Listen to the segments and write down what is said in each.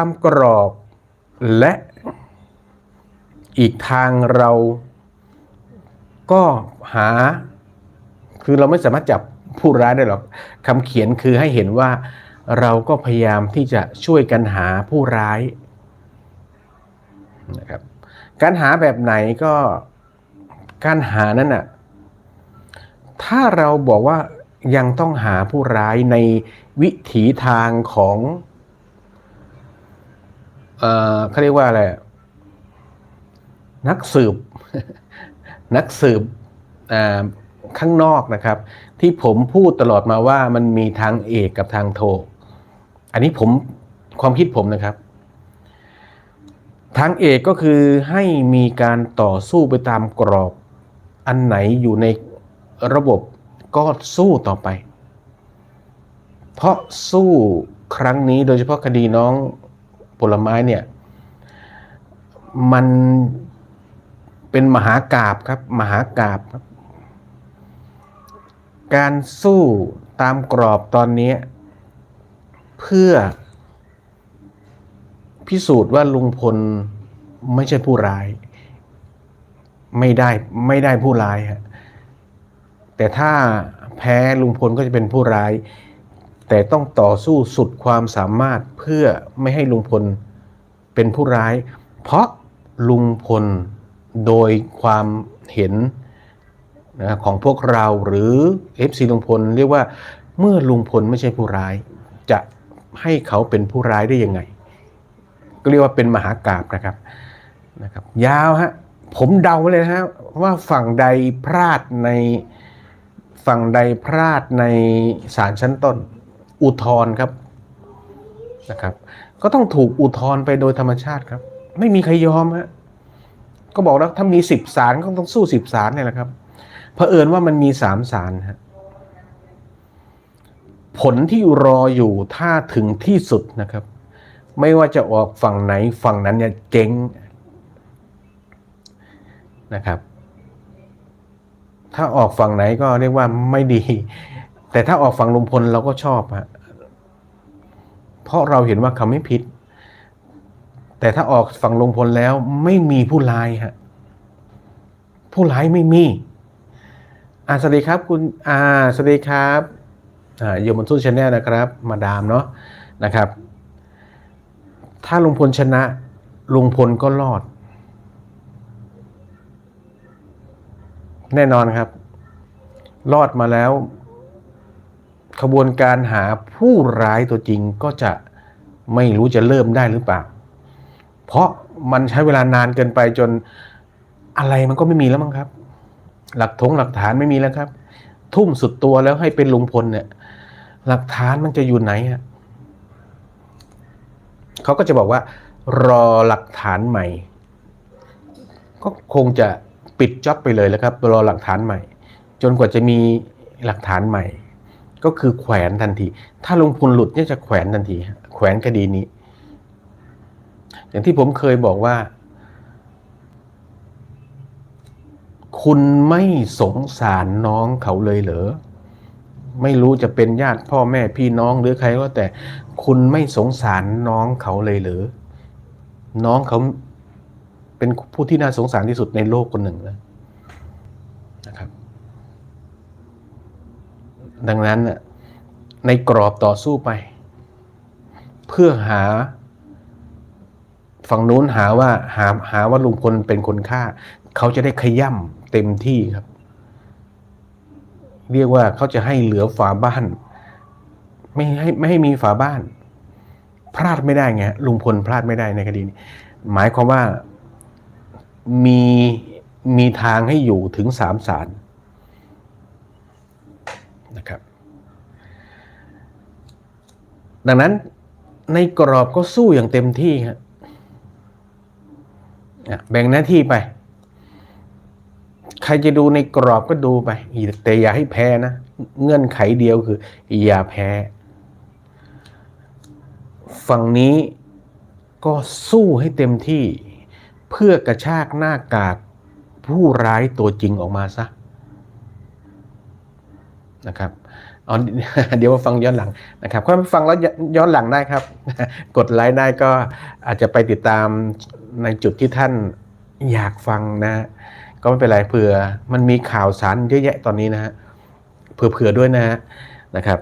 ตามกรอบ และอีกทางเราก็หา คือเราไม่สามารถจับผู้ร้ายได้หรอกคำเขียนคือให้เห็นว่าเราก็พยายามที่จะช่วยกันหาผู้ร้ายนะครับการหาแบบไหนก็การหานั้นน่ะถ้าเราบอกว่ายังต้องหาผู้ร้ายในวิถีทางของ เขาเรียกว่าอะไรนักสืบ นักสืบข้างนอกนะครับ ที่ผมพูดตลอดมาว่ามันมีทางเอกกับทางโท อันนี้ผมความคิดผมนะครับ ทางเอกก็คือให้มีการต่อสู้ไปตามกรอบอันไหนอยู่ในระบบก็สู้ต่อไป เพราะสู้ครั้งนี้โดยเฉพาะคดีน้อง ผลไม้เนี่ย มันเป็นมหากาบครับ มหากาบครับ การสู้ตามกรอบตอนนี้ เพื่อ พิสูจน์ว่าลุงพลไม่ใช่ผู้ร้าย ไม่ได้ไม่ได้ผู้ร้ายฮะแต่ถ้าแพ้ลุงพลก็จะเป็นผู้ร้าย แต่ต้องต่อสู้สุดความสามารถเพื่อไม่ให้ลุงพลเป็นผู้ร้าย เพราะลุงพลโดยความเห็นนะของพวกเราหรือ FC ลุงพลเรียกว่าเมื่อลุงพลไม่ใช่ผู้ร้าย จะให้เขาเป็นผู้ร้ายได้ยังไง ก็เรียกว่าเป็นมหากาบนะครับนะครับ ยาวฮะผมเดาไว้เลยนะฮะว่าฝั่งใดพลาดในฝั่งใดพลาดในศาลชั้นต้น อุทธรณ์ครับนะครับ ก็ต้องถูกอุทธรณ์ไปโดยธรรมชาติครับ ไม่มีใครยอมฮะก็บอกแล้วถ้ามีสิบศาลก็ต้องสู้สิบศาลเนี่ยแหละครับเผอิญว่ามันมีสามศาลฮะผลที่รออยู่ถ้าถึงที่สุดนะครับ ไม่ว่าจะออกฝั่งไหนฝั่งนั้นเนี่ยเจ๊งนะครับ ถ้าออกฝั่งไหนก็เรียกว่าไม่ดี แต่ถ้าออกฝั่งลุงพลเราก็ชอบฮะเพราะเราเห็นว่าเขาไม่ผิด แต่ถ้าออกฝั่งลุงพลแล้วไม่มีผู้ร้ายฮะผู้ร้ายไม่มีอ่าสวัสดีครับคุณอ่าสวัสดีครับอ่าอยู่บนตู้ชแนลนะครับ มาดามเนาะนะครับ ถ้าลุงพลชนะลุงพลก็รอด แน่นอนครับ รอดมาแล้ว ขบวนการหาผู้ร้ายตัวจริงก็จะไม่รู้จะเริ่มได้หรือเปล่า เพราะมันใช้เวลานานเกินไปจนอะไรมันก็ไม่มีแล้วมั้งครับ หลักถงหลักฐานไม่มีแล้วครับ ทุ่มสุดตัวแล้วให้เป็นลุงพลเนี่ย หลักฐานมันจะอยู่ไหนฮะเขาก็จะบอกว่ารอหลักฐานใหม่ ก็คงจะปิดจ็อบไปเลยแล้วครับ รอหลักฐานใหม่ จนกว่าจะมีหลักฐานใหม่ ก็คือแขวนทันที ถ้าลุงพลหลุดเนี่ยจะแขวนทันที แขวนคดีนี้ อย่างที่ผมเคยบอกว่า คุณไม่สงสารน้องเขาเลยเหรอ ไม่รู้จะเป็นญาติพ่อแม่พี่น้องหรือใครก็แต่ คุณไม่สงสารน้องเขาเลยเหรอ น้องเขาเป็นผู้ที่น่าสงสารที่สุดในโลกคนหนึ่งแล้วนะครับ ดังนั้นในกรอบต่อสู้ไป เพื่อหา ฝั่งนู้นหาว่าหาหาว่าลุงพลเป็นคนฆ่า เขาจะได้ขย่ำเต็มที่ครับ เรียกว่าเขาจะให้เหลือฝาบ้าน ไม่ให้ไม่ให้มีฝาบ้าน พลาดไม่ได้ไงลุงพลพลาดไม่ได้ในคดีนี้หมายความว่ามีมีทางให้อยู่ถึงสามศาลนะครับ ดังนั้นในกรอบก็สู้อย่างเต็มที่ฮะแบ่งหน้าที่ไป ใครจะดูในกรอบก็ดูไป แต่อย่าให้แพ้นะ เงื่อนไขเดียวคือ อย่าแพ้ ฝั่งนี้ก็สู้ให้เต็มที่ เพื่อกระชากหน้ากากผู้ร้ายตัวจริงออกมาซะนะครับ อ๋อเดี๋ยวมาฟังย้อนหลังนะครับก็ฟังแล้วย้อนหลังได้ครับ กดไลค์ได้ก็อาจจะไปติดตามในจุดที่ท่านอยากฟังนะ ก็ไม่เป็นไรเผื่อมันมีข่าวสารเยอะแยะตอนนี้นะฮะเผื่อๆด้วยนะฮะนะครับ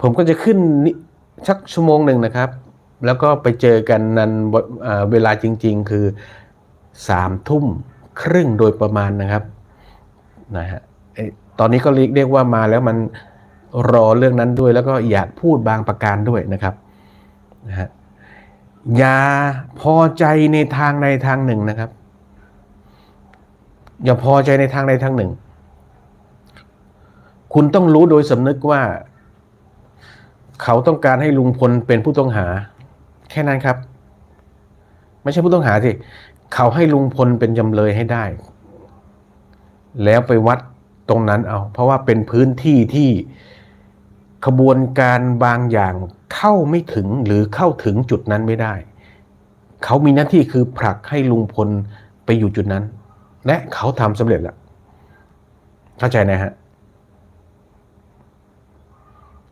ผมก็จะขึ้นนิสักชั่วโมงหนึ่งนะครับ แล้วก็ไปเจอกันนันเวลาจริง ๆ คือสามทุ่มครึ่งโดยประมาณนะครับนะฮะตอนนี้ก็เรียกเรียกว่ามาแล้วมัน รอเรื่องนั้นด้วย แล้วก็อยากพูดบางประการด้วยนะครับนะฮะอย่าพอใจในทางใดทางหนึ่งนะครับ อย่าพอใจในทางใดทางหนึ่ง คุณต้องรู้โดยสำนึกว่า เขาต้องการให้ลุงพลเป็นผู้ต้องหา แค่นั้นครับ ไม่ใช่ผู้ต้องหาสิเขาให้ลุงพลเป็นจำเลยให้ได้ แล้วไปวัดตรงนั้นเอา เพราะว่าเป็นพื้นที่ที่ ขบวนการบางอย่างเข้าไม่ถึงหรือเข้าถึงจุดนั้นไม่ได้ เขามีหน้าที่คือผลักให้ลุงพลไปอยู่จุดนั้น และเขาทำสำเร็จแล้วเข้าใจนะฮะ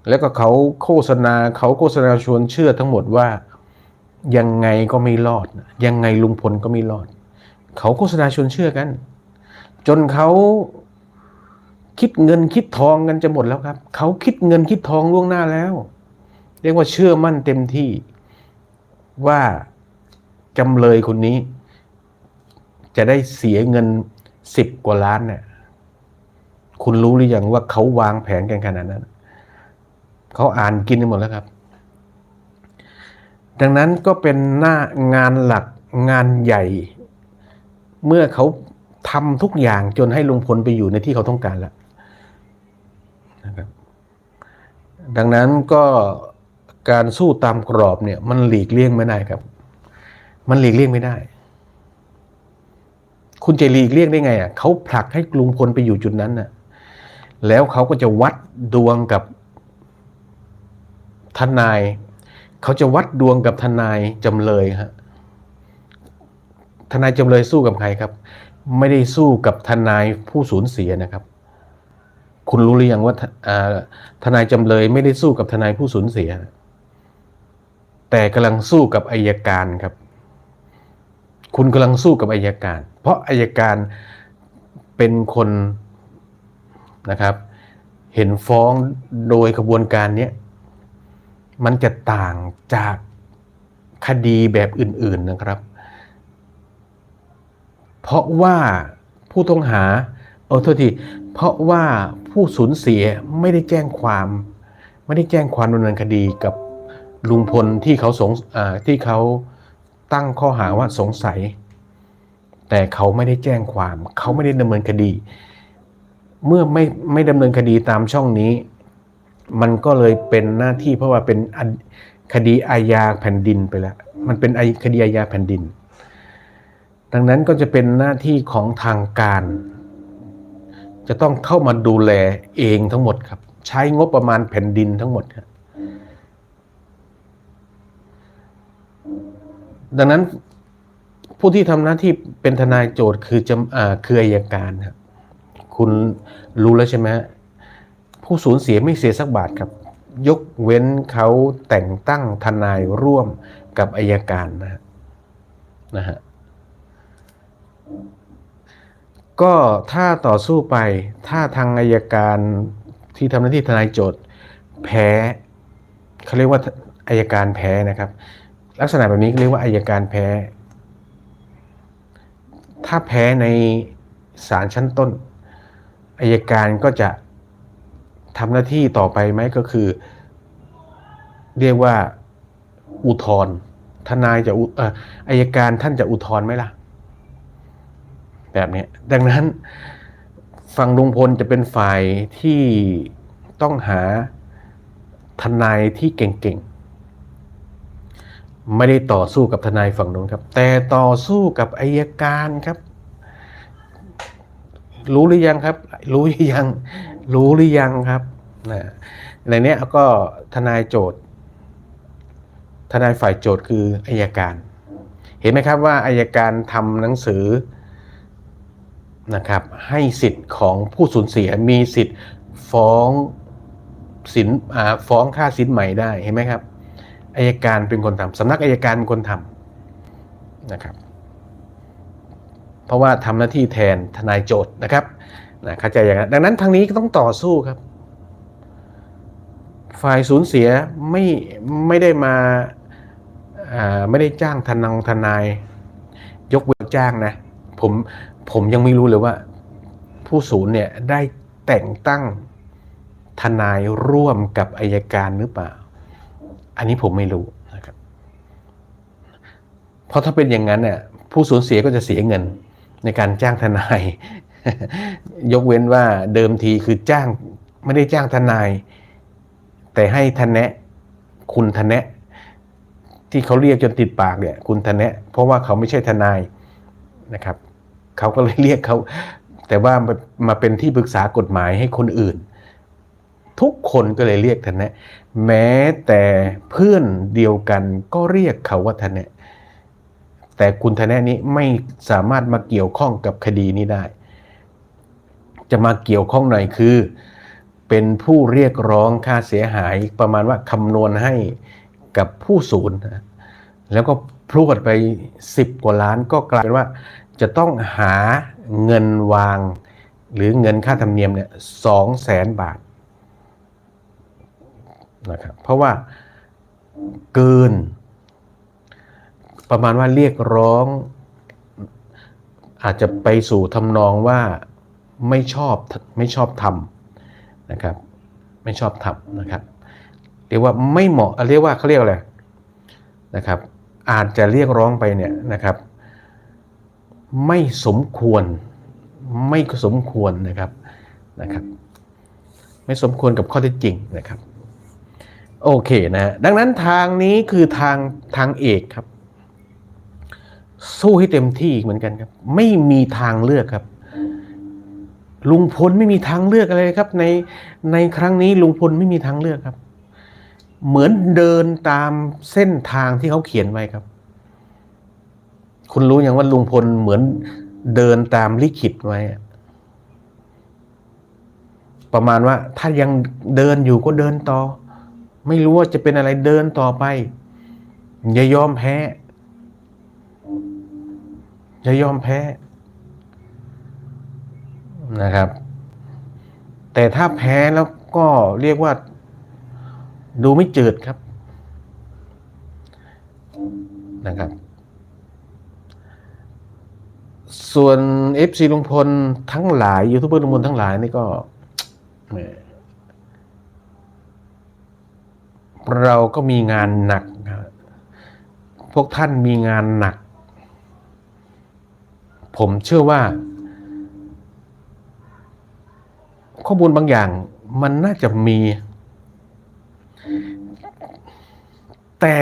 แล้วก็เขาโฆษณาเขาโฆษณาชวนเชื่อทั้งหมดว่า ยังไงก็ไม่รอด ยังไงลุงพลก็ไม่รอด เขาโฆษณาชวนเชื่อกัน จนเขา คิดเงินคิดทองกันจะหมดแล้วครับ เขาคิดเงินคิดทองล่วงหน้าแล้ว เรียกว่าเชื่อมั่นเต็มที่ว่าจำเลยคนนี้ จะได้เสียเงินสิบกว่าล้านเนี่ยคุณรู้หรือยังว่าเขาวางแผนกันขนาดนั้นเขาอ่านกินหมดแล้วครับ ดังนั้นก็เป็นหน้างานหลักงานใหญ่ เมื่อเขาทำทุกอย่างจนให้ลุงพลไปอยู่ในที่เขาต้องการแล้วนะครับ ดังนั้นก็การสู้ตามกรอบเนี่ยมันหลีกเลี่ยงไม่ได้ครับ มันหลีกเลี่ยงไม่ได้ คุณจะหลีกเลี่ยงได้ไงอะเขาผลักให้กลุงพลไปอยู่จุดนั้นน่ะแล้วเขาก็จะวัดดวงกับทนาย เขาจะวัดดวงกับทนายจำเลยฮะทนายจำเลยสู้กับใครครับ ไม่ได้สู้กับทนายผู้สูญเสียนะครับ คุณรู้หรือยังว่าทอ่าทนายจำเลยไม่ได้สู้กับทนายผู้สูญเสีย แต่กำลังสู้กับอายการครับ คุณกำลังสู้กับอายการ เพราะอายการเป็นคนนะครับ เห็นฟ้องโดยกระบวนการนี้มันจะต่างจากคดีแบบอื่น ๆนะครับ เพราะว่าผู้ต้องหา ออโทษทีเพราะว่าผู้สูญเสียไม่ได้แจ้งความ ไม่ได้แจ้งความดำเนินคดีกับลุงพลที่เขาสงที่เขาตั้งข้อหาว่าสงสัย แต่เขาไม่ได้แจ้งความ เขาไม่ได้ดำเนินคดี เมื่อไม่ไม่ดำเนินคดีตามช่องนี้ มันก็เลยเป็นหน้าที่เพราะว่าเป็นอันคดีอาญาแผ่นดินไปแล้ว มันเป็นคดีอาญาแผ่นดิน ดังนั้นก็จะเป็นหน้าที่ของทางการ จะต้องเข้ามาดูแลเองทั้งหมดครับ ใช้งบประมาณแผ่นดินทั้งหมดครับดังนั้นผู้ที่ทำหน้าที่เป็นทนายโจทย์คือจำอ่าคืออัยการครับคุณรู้แล้วใช่ไหมฮะผู้สูญเสียไม่เสียสักบาทครับ ยกเว้นเขาแต่งตั้งทนายร่วมกับอายการนะฮะนะฮะ ก็ถ้าต่อสู้ไปถ้าทางอายการที่ทำหน้าที่ทนายโจทย์แพ้เขาเรียกว่าอายการแพ้นะครับ ลักษณะแบบนี้เรียกว่าอายการแพ้ ถ้าแพ้ในศาลชั้นต้นอายการก็จะทำหน้าที่ต่อไปไหมก็คือ เรียกว่าอุทธรทนายจะอุอายการท่านจะอุทธรไหมล่ะ แบบนี้ดังนั้นฝั่งลุงพลจะเป็นฝ่ายที่ต้องหาทนายที่เก่งๆ ไม่ได้ต่อสู้กับทนายฝั่งนู้นครับ แต่ต่อสู้กับอายการครับ รู้หรือยังครับ รู้หรือยัง รู้หรือยังครับนะในนี้ก็ทนายโจทย์ ทนายฝ่ายโจทย์คืออายการ เห็นไหมครับว่าอายการทำหนังสือ นะครับให้สิทธิ์ของผู้สูญเสียมีสิทธิ์ฟ้องสินฟ้องค่าสินใหม่ได้เห็นไหมครับอายการเป็นคนทำสำนักอายการเป็นคนทำนะครับเพราะว่าทำหน้าที่แทนทนายโจทย์นะครับนะเข้าใจอย่างนั้นดังนั้นทางนี้ก็ต้องต่อสู้ครับ ฝ่ายสูญเสียไม่ไม่ได้มาไม่ได้จ้างทนายทนาย ยกเว้นจ้างนะผม ผมยังไม่รู้เลยว่า ผู้ศูนย์เนี่ยได้แต่งตั้งทนายร่วมกับอายการหรือเปล่า อันนี้ผมไม่รู้นะครับ เพราะถ้าเป็นอย่างนั้นเนี่ยผู้สูญเสียก็จะเสียเงินในการจ้างทนาย ยกเว้นว่าเดิมทีคือจ้างไม่ได้จ้างทนาย แต่ให้ทนะคุณทนะที่เขาเรียกจนติดปากเนี่ย คุณทนะเพราะว่าเขาไม่ใช่ทนายนะครับ เขาก็เลยเรียกเขาแต่ว่ามาเป็นที่ปรึกษากฎหมายให้คนอื่น ทุกคนก็เลยเรียกทนะแม้แต่เพื่อนเดียวกันก็เรียกเขาว่าทนะแต่คุณทนะนี้ไม่สามารถมาเกี่ยวข้องกับคดีนี้ได้ จะมาเกี่ยวข้องหน่อยคือ เป็นผู้เรียกร้องค่าเสียหายประมาณว่าคำนวณให้กับผู้ศูนย์แล้วก็พรวดไป 10 กว่าล้านก็กลายเป็นว่า จะต้องหาเงินวางหรือเงินค่าธรรมเนียมเนี่ยสองแสนบาทนะครับเพราะว่าเกิน ประมาณว่าเรียกร้อง อาจจะไปสู่ทำนองว่าไม่ชอบไม่ชอบทำนะครับไม่ชอบทำนะครับเรียกว่าไม่เหมาะเรียกว่าเขาเรียกอะไรนะครับ อาจจะเรียกร้องไปเนี่ยนะครับ ไม่สมควรไม่สมควรนะครับนะครับ ไม่สมควรกับข้อเท็จจริงนะครับ โอเคนะดังนั้นทางนี้คือทางทางเอกครับ สู้ให้เต็มที่เหมือนกันครับ ไม่มีทางเลือกครับลุงพลไม่มีทางเลือกอะไรครับ ในในครั้งนี้ลุงพลไม่มีทางเลือกครับ เหมือนเดินตามเส้นทางที่เขาเขียนไว้ครับ คุณรู้อย่างว่าลุงพลเหมือนเดินตามลิขิตไว้ประมาณว่าถ้ายังเดินอยู่ก็เดินต่อ ไม่รู้ว่าจะเป็นอะไรเดินต่อไป อย่ายอมแพ้ อย่ายอมแพ้นะครับ แต่ถ้าแพ้แล้วก็เรียกว่า ดูไม่จืดครับนะครับ ส่วน FC ลุงพลทั้งหลายยูทูบเบอร์ลุงพลทั้งหลายนี่ก็เราก็มีงานหนักนะพวกท่านมีงานหนัก ผมเชื่อว่า ข้อมูลบางอย่างมันน่าจะมี แต่